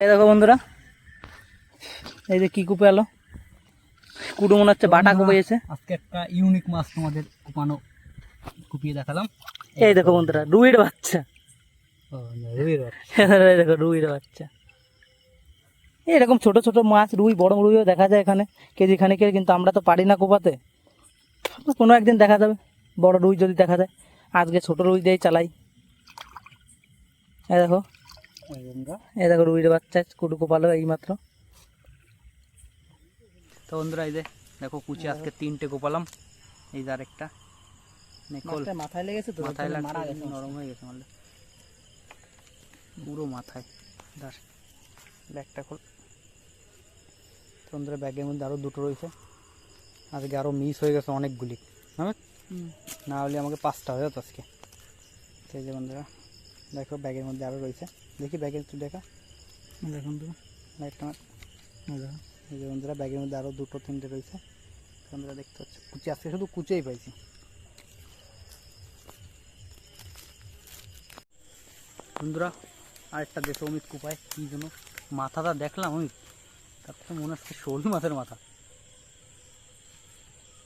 এই দেখো বন্ধুরা এই যে কি কুপে এলো কুটু মনে হচ্ছে বাটা কুপে এসে আজকে একটা ইউনিক মাছ তোমাদের কুপানো কুপিয়ে দেখালাম। এই দেখো বন্ধুরা রুইয়ের বাচ্চা। দেখো রুইর বাচ্চা। এরকম ছোট ছোট মাছ রুই বড় রুইও দেখা যায় এখানে কেজি খানিকের কিন্তু আমরা তো পারি না কোপাতে। কোনো একদিন দেখা যাবে বড় রুই যদি দেখা যায়। আজকে ছোট রুই দিয়েই চালাই। এই দেখো এই দেখো রুইর বাচ্চা কুটু কোপালো এইমাত্র। তো বন্ধুরা এই যে দেখো কুচি আজকে তিনটে কোপালাম এই যে আরেকটা। মাথায় লেগেছে তো মাথায় লাগছে নরম হয়ে গেছে মারলে। পুরো মাথায়। দাঁড়। ব্যাগটা খোল। তো বন্ধুরা ব্যাগের মধ্যে আরও দুটো রয়েছে। আজকে আরও মিস হয়ে গেছে অনেকগুলি। না হলে আমাকে পাঁচটা হয়ে যেত আজকে। সেই যে বন্ধুরা দেখো ব্যাগের মধ্যে আরও রয়েছে। দেখি ব্যাগের একটু দেখা। দেখুন তো। ব্যাগটা আমার এই যে বন্ধুরা ব্যাগের মধ্যে আরও দুটো তিনটে রয়েছে। বন্ধুরা দেখতে পাচ্ছ কুচি আজকে শুধু কুচেই পাইছি। বন্ধুরা আরেকটা দেশে অমিত কুপায় কী যেন মাথাটা দেখলাম অমিত। তার তো মনে হচ্ছে শোল মাছের মাথা।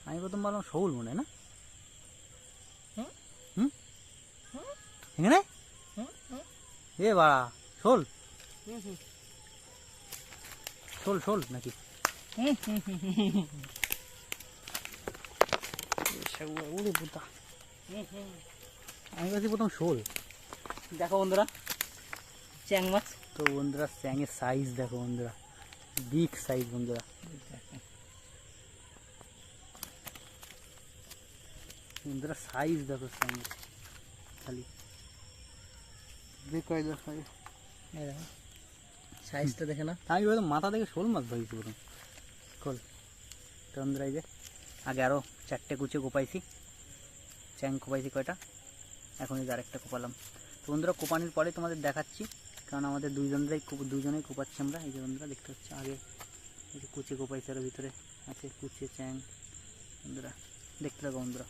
আমি প্রথম বললাম শোল মনে হয় না? হুম? এখানে? এ বাড়া শোল। শোল শোল নাকি? ওরে বুতা আমি কাছে প্রথম শোল। দেখো বন্ধুরা চ্যাং মাছ। তো বন্ধুরা স্যাংয়ের সাইজ দেখো বন্ধুরা। বিগ সাইজ বন্ধুরা। বন্ধুরা সাইজ দেখো স্যাংয়ের খালি। দেখো সাইজটা দেখে না আমি বললাম, মাথা থেকে শোল মাছ ধরেছি প্রথম। খোল তো যে, আগে আরও চারটে কুচে কোপাইছি। চ্যাং কোপাইছি কয়টা? এখন যে আরেকটা কোপালাম। তো বন্ধুরা, কোপানির পরে তোমাদের দেখাচ্ছি, কারণ আমাদের দুইজনরাই দুইজনেই কোপাচ্ছি আমরা। এই যে বন্ধুরা, দেখতে পাচ্ছি? আগে এই যে কুচে কোপাইছে আরও ভিতরে আছে কুচে, চ্যাং। বন্ধুরা, দেখতে থাকো বন্ধুরা।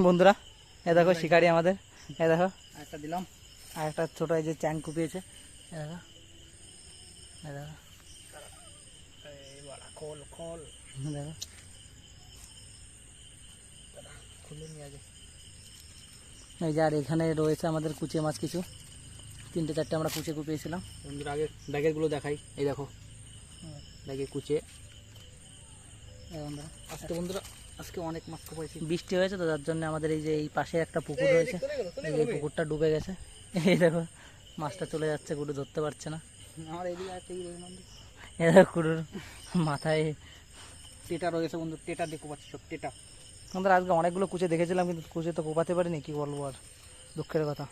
বন্ধুরা এ দেখো শিকারি আমাদের। এ দেখো। একটা দিলাম। আর একটা ছোট এই যে চ্যাং কুপিয়েছে এ দেখো। এ দেখো। খোল খোল। দেখো। খুলে নিয়ে আগে। এই যে আর এখানে রয়েছে আমাদের কুচে মাছ কিছু। তিনটে চারটে আমরা কুচে কুপিয়েছিলাম। বন্ধুরা আগে ব্যাগেরগুলো দেখাই। এই দেখো। ব্যাগে কুচে। বন্ধুরা। আজকে বন্ধুরা। আজকে অনেক মাছ কোপাইছি বৃষ্টি হয়েছে তো যার জন্য আমাদের এই যে এই পাশে একটা পুকুর রয়েছে। এই যে পুকুরটা ডুবে গেছে। এই দেখো মাছটা চলে যাচ্ছে কুটু ধরতে পারছে না। আমার এদিকে দেখো কুটুর মাথায়। টেটা রয়েছে বন্ধু টেটা দিয়ে কোপাচ্ছি সব টেটা। আমরা আজকে অনেকগুলো কুচে দেখেছিলাম কিন্তু কুচে তো কোপাতে পারিনি কি বলব আর দুঃখের কথা।